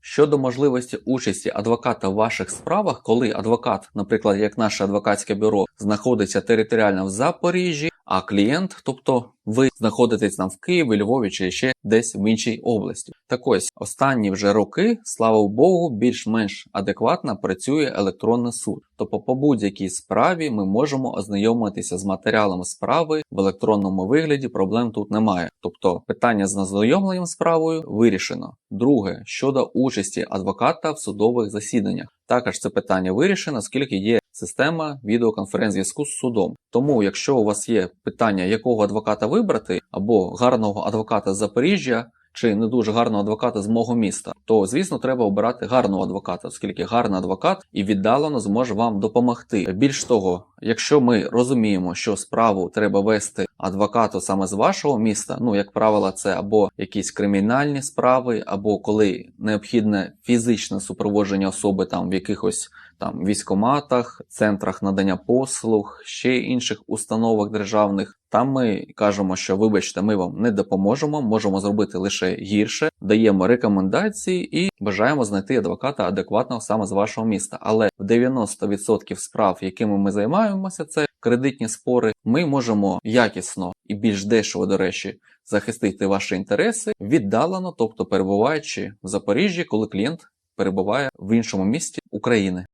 Щодо можливості участі адвоката в ваших справах, коли адвокат, наприклад, як наше адвокатське бюро, знаходиться територіально в Запоріжжі, а клієнт, тобто ви знаходитесь там в Києві, Львові чи ще десь в іншій області. Так ось останні вже роки, слава Богу, більш-менш адекватно працює електронний суд. Тобто по будь-якій справі ми можемо ознайомитися з матеріалами справи в електронному вигляді. Проблем тут немає. Тобто питання з ознайомленням справою вирішено. Друге щодо участі адвоката в судових засіданнях. Також це питання вирішено, оскільки є система відеоконференц-зв'язку з судом. Тому, якщо у вас є питання, якого адвоката вибрати, або гарного адвоката з Запоріжжя, чи не дуже гарного адвоката з мого міста, то звісно треба обирати гарного адвоката, оскільки гарний адвокат і віддалено зможе вам допомогти. Більш того, якщо ми розуміємо, що справу треба вести адвокату саме з вашого міста, ну як правило, це або якісь кримінальні справи, або коли необхідне фізичне супроводження особи там в якихось там військоматах, центрах надання послуг, ще інших установах державних. Там ми кажемо, що вибачте, ми вам не допоможемо, можемо зробити лише гірше, даємо рекомендації і бажаємо знайти адвоката адекватного саме з вашого міста. Але в 90% справ, якими ми займаємося, це кредитні спори, ми можемо якісно і більш дешево, до речі, захистити ваші інтереси віддалено, тобто перебуваючи в Запоріжжі, коли клієнт перебуває в іншому місті України.